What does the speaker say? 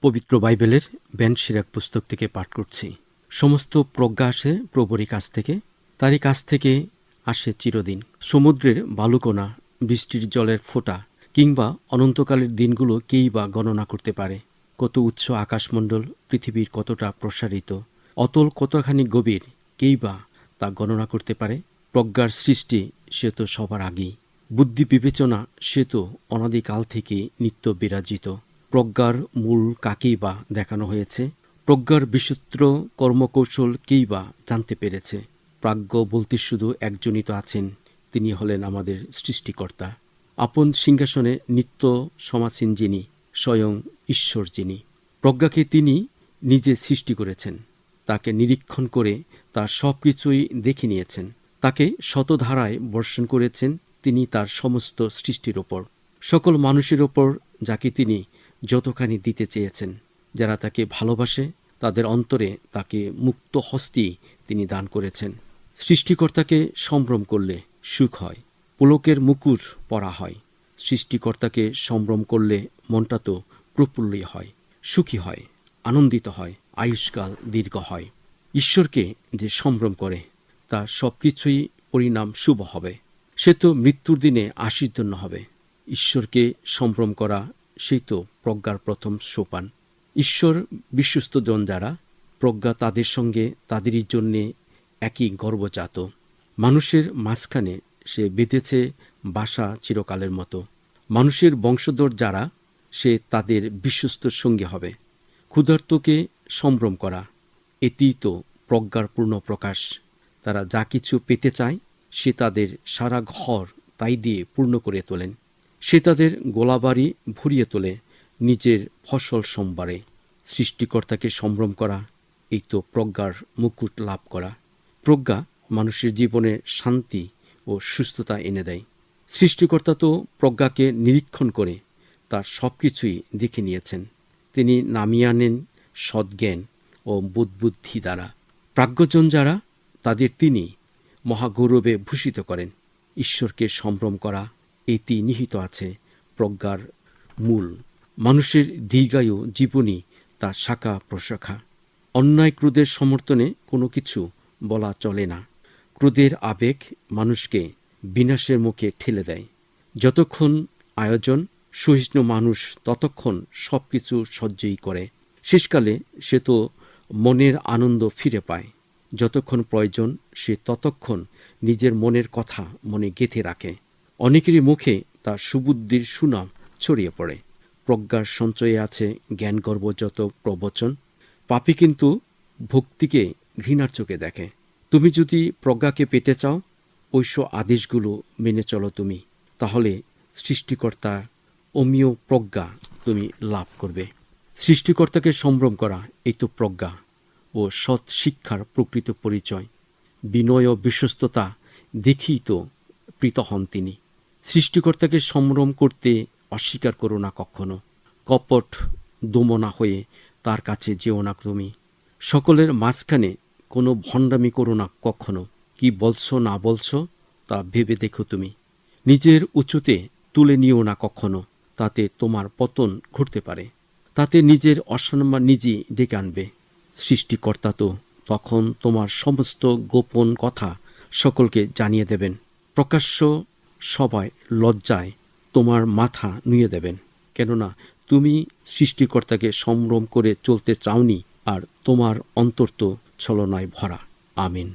পবিত্র বাইবেলের ban Chirac পুস্তক থেকে পাঠ করছি। সমস্ত প্রজ্ঞা আসে প্রভুরই কাছ থেকে, তারই কাছ থেকে আসে চিরদিন। সমুদ্রের বালুকণা, বৃষ্টির জলের ফোঁটা, কিংবা অনন্তকালের দিনগুলো কেই বা গণনা করতে পারে। কত উচ্চ আকাশমণ্ডল পৃথিবীর কতটা প্রসারিত, অতল কতখানি গভীর, কেই বা তা গণনা করতে পারে। প্রজ্ঞার সৃষ্টি, সে তো সবার আগেই। বুদ্ধি বিবেচনা, সে তো অনাদিকাল থেকে নিত্য বিরাজিত। প্রজ্ঞার মূল কাকেই বা দেখানো হয়েছে? প্রজ্ঞার বিচিত্র কর্মকৌশল কেই বা জানতে পেরেছে? প্রাজ্ঞ বলতে শুধু একজনই তো আছেন, তিনি হলেন আমাদের সৃষ্টিকর্তা। আপন সিংহাসনে নিত্য সমাসীন যিনি, স্বয়ং ঈশ্বর যিনি। প্রজ্ঞাকে তিনি নিজে সৃষ্টি করেছেন। তাকে নিরীক্ষণ করে তার সব কিছুই দেখে নিয়েছেন। তাকে শতধারায় বর্ষণ করেছেন তিনি তার সমস্ত সৃষ্টির ওপর। সকল মানুষের ওপর যাকে তিনি যতখানি দিতে চেয়েছেন, যারা তাকে ভালোবাসে, তাদের অন্তরে তাকে মুক্ত হস্তি তিনি দান করেছেন। সৃষ্টিকর্তাকে সম্ভ্রম করলে সুখ হয়, পুলকের মুকুর পরা হয়। সৃষ্টিকর্তাকে সম্ভ্রম করলে মনটা তো প্রফুল্লই হয়, সুখী হয়, আনন্দিত হয়, আয়ুষ্কাল দীর্ঘ হয়। ঈশ্বরকে যে সম্ভ্রম করে তার সব কিছুই পরিণাম শুভ হবে। সে তো মৃত্যুর দিনে আশির জন্য হবে। ঈশ্বরকে সম্ভ্রম করা সেই তো প্রজ্ঞার প্রথম সোপান। ঈশ্বর বিশ্বস্তজন যারা, প্রজ্ঞা তাদের সঙ্গে তাদেরই জন্যে একই গর্বজাত। মানুষের মাঝখানে সে বেঁধেছে বাসা চিরকালের মতো। মানুষের বংশধর যারা, সে তাদের বিশ্বস্ত সঙ্গী হবে। ক্ষুধার্তকে সম্ভ্রম করা এটিই তো প্রজ্ঞার পূর্ণ প্রকাশ। তারা যা কিছু পেতে চায়, সে তাদের সারা ঘর তাই দিয়ে পূর্ণ করে তোলেন। সে তাদের গোলাবাড়ি ভরিয়ে তোলে, নিজের ফসল সম্বারে সৃষ্টিকর্তাকে সম্ভ্রম করা, এই তো প্রজ্ঞার মুকুট লাভ করা। প্রজ্ঞা মানুষের জীবনে শান্তি ও সুস্থতা এনে দেয়। সৃষ্টিকর্তা তো প্রজ্ঞাকে নিরীক্ষণ করে, তার সব কিছুই দেখে নিয়েছেন। তিনি নামিয়ে আনেন সদ্জ্ঞান ও বুদ্বুদ্ধি দ্বারা। প্রাজ্ঞজন যারা, তাদের তিনি মহাগৌরবে ভূষিত করেন। ঈশ্বরকে সম্ভ্রম করা এটি নিহিত আছে, প্রজ্ঞার মূল। মানুষের দীর্ঘায়ু জীবনী তার শাখা প্রশাখা। অন্যায় ক্রোধের সমর্থনে কোনো কিছু বলা চলে না। ক্রোধের আবেগ মানুষকে বিনাশের মুখে ঠেলে দেয়। যতক্ষণ আয়োজন, সহিষ্ণু মানুষ ততক্ষণ সব কিছু সহ্যই করে। শেষকালে সে তো মনের আনন্দ ফিরে পায়। যতক্ষণ প্রয়োজন, সে ততক্ষণ নিজের মনের কথা মনে গেঁথে রাখে। অনেকেরই মুখে তার সুবুদ্ধির সুনাম ছড়িয়ে পড়ে। প্রজ্ঞার সঞ্চয়ে আছে জ্ঞানগর্ব যত প্রবচন, পাপি কিন্তু ভক্তিকে ঘৃণার চোখে দেখে। তুমি যদি প্রজ্ঞাকে পেতে চাও ঐশ্ব আদেশগুলো মেনে চলো তুমি, তাহলে সৃষ্টিকর্তার অমীয় প্রজ্ঞা তুমি লাভ করবে। সৃষ্টিকর্তাকে সম্ভ্রম করা, এই তো প্রজ্ঞা ও সৎ শিক্ষার প্রকৃত পরিচয়। বিনয় ও বিশ্বস্ততা দেখেই তো প্রীত হন তিনি। সৃষ্টিকর্তাকে সম্ভ্রম করতে অস্বীকার করো না কখনো। কপট দমনা হয়ে তার কাছে যেও না তুমি। সকলের মাঝখানে কোনো ভণ্ডামি করো না কখনো। কি বলছো না বলছো তা ভেবে দেখো তুমি। নিজের উঁচুতে তুলে নিও না কখনো, তাতে তোমার পতন ঘটতে পারে। তাতে নিজের অসম্মান নিজেই ডেকে আনবে। সৃষ্টিকর্তা তো তখন তোমার সমস্ত গোপন কথা সকলকে জানিয়ে দেবেন। প্রকাশ্য সবাই লজ্জায় তোমার মাথা নুয়ে দেবেন। কেননা তুমি সৃষ্টিকর্তাকে সম্ভ্রম করে চলতে চাওনি আর তোমার অন্তর তো ছলনায় ভরা। আমিন।